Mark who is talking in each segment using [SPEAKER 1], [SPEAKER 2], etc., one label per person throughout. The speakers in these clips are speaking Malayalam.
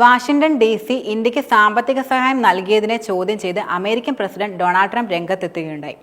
[SPEAKER 1] വാഷിംഗ്ടൺ ഡി സി ഇന്ത്യയ്ക്ക് സാമ്പത്തിക സഹായം നൽകിയതിനെ ചോദ്യം ചെയ്ത് അമേരിക്കൻ പ്രസിഡന്റ് ഡൊണാൾഡ് ട്രംപ് രംഗത്തെത്തുകയുണ്ടായി.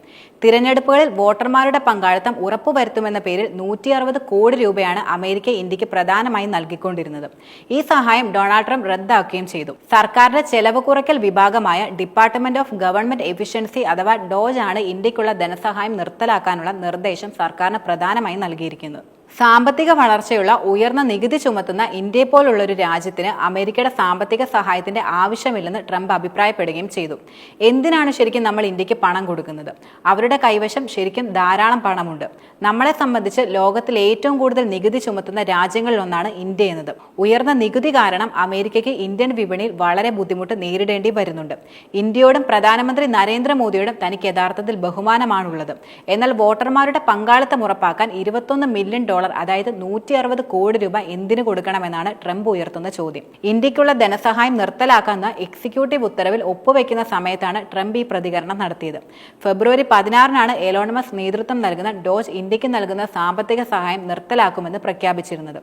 [SPEAKER 1] തിരഞ്ഞെടുപ്പുകളിൽ വോട്ടർമാരുടെ പങ്കാളിത്തം ഉറപ്പുവരുത്തുമെന്ന പേരിൽ നൂറ്റി അറുപത് കോടി രൂപയാണ് അമേരിക്ക ഇന്ത്യയ്ക്ക് പ്രധാനമായും നൽകിക്കൊണ്ടിരുന്നത്. ഈ സഹായം ഡൊണാൾഡ് ട്രംപ് റദ്ദാക്കുകയും ചെയ്തു. സർക്കാരിന്റെ ചെലവ് കുറയ്ക്കൽ വിഭാഗമായ ഡിപ്പാർട്ട്മെന്റ് ഓഫ് ഗവൺമെന്റ് എഫിഷ്യൻസി അഥവാ ഡോജ് ആണ് ഇന്ത്യക്കുള്ള ധനസഹായം നിർത്തലാക്കാനുള്ള നിർദ്ദേശം സർക്കാരിന് പ്രധാനമായും നൽകിയിരിക്കുന്നത്. സാമ്പത്തിക വളർച്ചയുള്ള ഉയർന്ന നികുതി ചുമത്തുന്ന ഇന്ത്യയെ പോലുള്ള ഒരു രാജ്യത്തിന് അമേരിക്കയുടെ സാമ്പത്തിക സഹായത്തിന്റെ ആവശ്യമില്ലെന്ന് ട്രംപ് അഭിപ്രായപ്പെടുകയും ചെയ്തു. എന്തിനാണ് ശരിക്കും നമ്മൾ ഇന്ത്യയ്ക്ക് പണം കൊടുക്കുന്നത്? അവരുടെ കൈവശം ശരിക്കും ധാരാളം പണമുണ്ട്. നമ്മളെ സംബന്ധിച്ച് ലോകത്തിൽ ഏറ്റവും കൂടുതൽ നികുതി ചുമത്തുന്ന രാജ്യങ്ങളിലൊന്നാണ് ഇന്ത്യ എന്നത്. ഉയർന്ന നികുതി കാരണം അമേരിക്കയ്ക്ക് ഇന്ത്യൻ വിപണിയിൽ വളരെ ബുദ്ധിമുട്ട് നേരിടേണ്ടി വരുന്നുണ്ട്. ഇന്ത്യയോടും പ്രധാനമന്ത്രി നരേന്ദ്രമോദിയോടും തനിക്ക് യഥാർത്ഥത്തിൽ ബഹുമാനമാണുള്ളത്. എന്നാൽ വോട്ടർമാരുടെ പങ്കാളിത്തം ഉറപ്പാക്കാൻ ഇരുപത്തൊന്ന് മില്യൺ ഡോളർ അതായത് നൂറ്റി അറുപത് കോടി രൂപ എന്തിനു കൊടുക്കണമെന്നാണ് ട്രംപ് ഉയർത്തുന്ന ചോദ്യം. ഇന്ത്യക്കുള്ള ധനസഹായം നിർത്തലാക്കുന്ന എക്സിക്യൂട്ടീവ് ഉത്തരവിൽ ഒപ്പുവെക്കുന്ന സമയത്താണ് ട്രംപ് ഈ പ്രതികരണം നടത്തിയത്. ഫെബ്രുവരി പതിനാറിനാണ് എലോണമസ് നേതൃത്വം നൽകുന്ന ഡോജ് ഇന്ത്യയ്ക്ക് നൽകുന്ന സാമ്പത്തിക സഹായം നിർത്തലാക്കുമെന്ന് പ്രഖ്യാപിച്ചിരുന്നത്.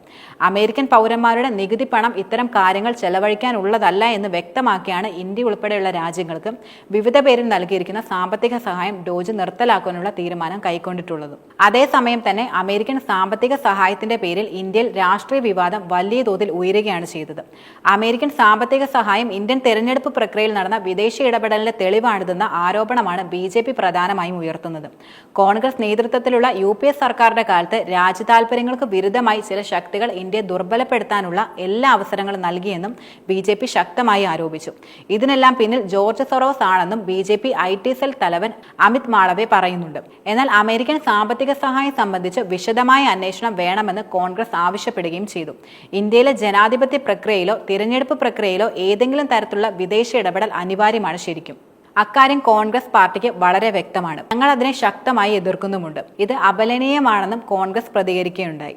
[SPEAKER 1] അമേരിക്കൻ പൗരന്മാരുടെ നികുതി പണം ഇത്തരം കാര്യങ്ങൾ ചെലവഴിക്കാനുള്ളതല്ല എന്ന് വ്യക്തമാക്കിയാണ് ഇന്ത്യ ഉൾപ്പെടെയുള്ള രാജ്യങ്ങൾക്ക് വിവിധ പേരിൽ നൽകിയിരിക്കുന്ന സാമ്പത്തിക സഹായം ഡോജ് നിർത്തലാക്കാനുള്ള തീരുമാനം കൈക്കൊണ്ടിട്ടുള്ളത്. അതേസമയം തന്നെ അമേരിക്കൻ സാമ്പത്തിക സഹായത്തിന്റെ പേരിൽ ഇന്ത്യയിൽ രാഷ്ട്രീയ വിവാദം വലിയ തോതിൽ ഉയരുകയാണ് ചെയ്തത്. അമേരിക്കൻ സാമ്പത്തിക സഹായം ഇന്ത്യൻ തെരഞ്ഞെടുപ്പ് പ്രക്രിയയിൽ നടന്ന വിദേശ ഇടപെടലിന്റെ തെളിവാണിതെന്ന ആരോപണമാണ് ബി ജെ പി പ്രധാനമായും ഉയർത്തുന്നത്. കോൺഗ്രസ് നേതൃത്വത്തിലുള്ള യു പി എസ് സർക്കാരിന്റെ കാലത്ത് രാജ്യതാൽപര്യങ്ങൾക്ക് വിരുദ്ധമായി ചില ശക്തികൾ ഇന്ത്യയെ ദുർബലപ്പെടുത്താനുള്ള എല്ലാ അവസരങ്ങളും നൽകിയെന്നും ബി ജെ പി ശക്തമായി ആരോപിച്ചു. ഇതിനെല്ലാം പിന്നിൽ ജോർജ് സൊറോസ് ആണെന്നും B J P I T cell തലവൻ അമിത് മാളവെ പറയുന്നുണ്ട്. എന്നാൽ അമേരിക്കൻ സാമ്പത്തിക സഹായം സംബന്ധിച്ച് വിശദമായ അന്വേഷണം വേണമെന്ന് കോൺഗ്രസ് ആവശ്യപ്പെടുകയും ചെയ്തു. ഇന്ത്യയിലെ ജനാധിപത്യ പ്രക്രിയയിലോ തിരഞ്ഞെടുപ്പ് പ്രക്രിയയിലോ ഏതെങ്കിലും തരത്തിലുള്ള വിദേശ ഇടപെടൽ അനിവാര്യമാണ് ശരിക്കും. അക്കാര്യം കോൺഗ്രസ് പാർട്ടിക്ക് വളരെ വ്യക്തമാണ്. ഞങ്ങൾ അതിനെ ശക്തമായി എതിർക്കുന്നുമുണ്ട്. ഇത് അപലനീയമാണെന്നും കോൺഗ്രസ് പ്രതികരിക്കുകയുണ്ടായി.